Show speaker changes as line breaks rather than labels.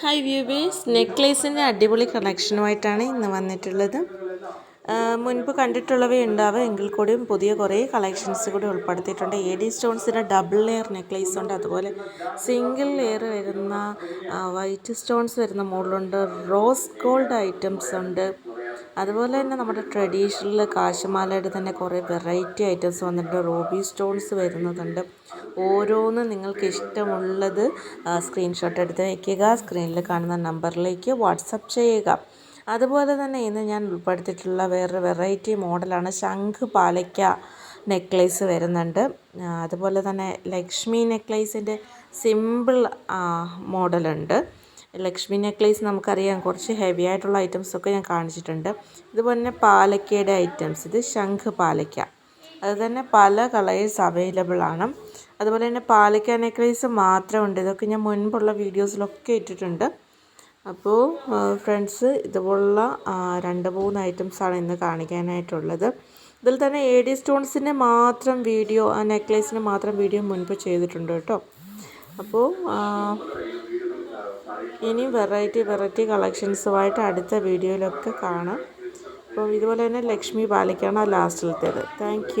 Hi viewers നെക്ലേസിന്റെ അടിപൊളി കളക്ഷനുമായിട്ടാണ് ഇന്ന് വന്നിട്ടുള്ളത്. മുൻപ് കണ്ടിട്ടുള്ളവയുണ്ടാവും എങ്കിൽ കൂടിയും പുതിയ കുറേ കളക്ഷൻസ് കൂടി ഉൾപ്പെടുത്തിയിട്ടുണ്ട്. എ ഡി സ്റ്റോൺസിന്റെ ഡബിൾ ലെയർ നെക്ലേസ് ഉണ്ട്. അതുപോലെ സിംഗിൾ ലെയർ വരുന്ന വൈറ്റ് സ്റ്റോൺസ് വരുന്ന മോഡലുണ്ട്. റോസ് ഗോൾഡ് ഐറ്റംസ് ഉണ്ട്. അതുപോലെ തന്നെ നമ്മുടെ ട്രഡീഷണൽ കാശുമാലയുടെ തന്നെ കുറേ വെറൈറ്റി ഐറ്റംസ് വന്നിട്ടുണ്ട്. റോബി സ്റ്റോൺസ് വരുന്നതുണ്ട് ഓരോന്നും നിങ്ങൾക്ക് ഇഷ്ടമുള്ളത് സ്ക്രീൻഷോട്ട് എടുത്ത് വയ്ക്കുക സ്ക്രീനിൽ കാണുന്ന നമ്പറിലേക്ക് വാട്സപ്പ് ചെയ്യുക. അതുപോലെ തന്നെ ഇന്ന് ഞാൻ ഉൾപ്പെടുത്തിയിട്ടുള്ള വേറൊരു വെറൈറ്റി മോഡലാണ് ശംഖ് പാലയ്ക്ക നെക്ലേസ് വരുന്നുണ്ട്. അതുപോലെ തന്നെ ലക്ഷ്മി നെക്ലേസിന്റെ സിമ്പിൾ മോഡലുണ്ട്. ലക്ഷ്മി നെക്ലേസ് നമുക്കറിയാം. കുറച്ച് ഹെവി ആയിട്ടുള്ള ഐറ്റംസ് ഒക്കെ ഞാൻ കാണിച്ചിട്ടുണ്ട്. ഇതുപോലെ തന്നെ പാലക്കയുടെ ഐറ്റംസ് ഇത് ശംഖ് പാലക്ക. അത് തന്നെ പല കളേഴ്സ് അവൈലബിൾ ആണ്. അതുപോലെ തന്നെ പാലക്ക നെക്ലേസ് മാത്രമുണ്ട്. ഇതൊക്കെ ഞാൻ മുൻപുള്ള വീഡിയോസിലൊക്കെ ഇട്ടിട്ടുണ്ട്. അപ്പോൾ ഫ്രണ്ട്സ് ഇതുപോലുള്ള രണ്ട് മൂന്ന് ഐറ്റംസാണ് ഇന്ന് കാണിക്കാനായിട്ടുള്ളത്. ഇതിൽ തന്നെ എ ഡി സ്റ്റോൺസിന്റെ മാത്രം വീഡിയോ ആ നെക്ലേസിന് മാത്രം വീഡിയോ മുൻപ് ചെയ്തിട്ടുണ്ട് കേട്ടോ. അപ്പോൾ ഇനി വെറൈറ്റി വെറൈറ്റി കളക്ഷൻസുമായിട്ട് അടുത്ത വീഡിയോയിലൊക്കെ കാണാം. അപ്പോൾ ഇതുപോലെ തന്നെ ലക്ഷ്മി പാലിക്കാണ് ലാസ്റ്റിലത്തേത് താങ്ക്